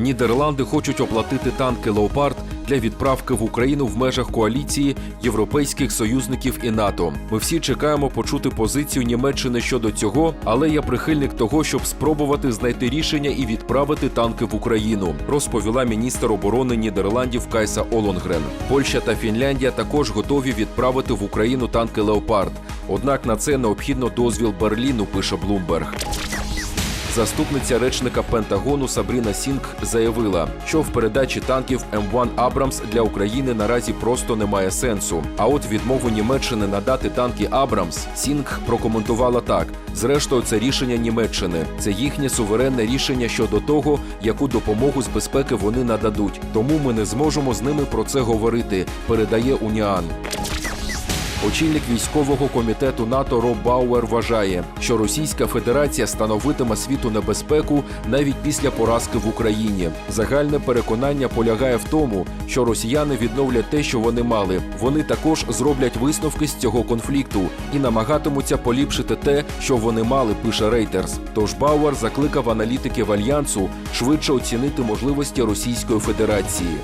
Нідерланди хочуть оплатити танки Леопард для відправки в Україну в межах коаліції європейських союзників і НАТО. Ми всі чекаємо почути позицію Німеччини щодо цього, але я прихильник того, щоб спробувати знайти рішення і відправити танки в Україну, розповіла міністр оборони Нідерландів Кайса Олонгрен. Польща та Фінляндія також готові відправити в Україну танки Леопард. Однак на це необхідно дозвіл Берліну, пише Блумберг. Заступниця речника Пентагону Сабріна Сінг заявила, що в передачі танків М1 Абрамс для України наразі просто немає сенсу. А от відмову Німеччини надати танки Абрамс Сінг прокоментувала так: зрештою, це рішення Німеччини. Це їхнє суверенне рішення щодо того, яку допомогу з безпеки вони нададуть. Тому ми не зможемо з ними про це говорити. Передає Уніан. Очільник військового комітету НАТО Роб Бауер вважає, що Російська Федерація становитиме світу небезпеку навіть після поразки в Україні. Загальне переконання полягає в тому, що росіяни відновлять те, що вони мали. Вони також зроблять висновки з цього конфлікту і намагатимуться поліпшити те, що вони мали. Пише Рейтерс. Тож Бауер закликав аналітиків альянсу швидше оцінити можливості Російської Федерації.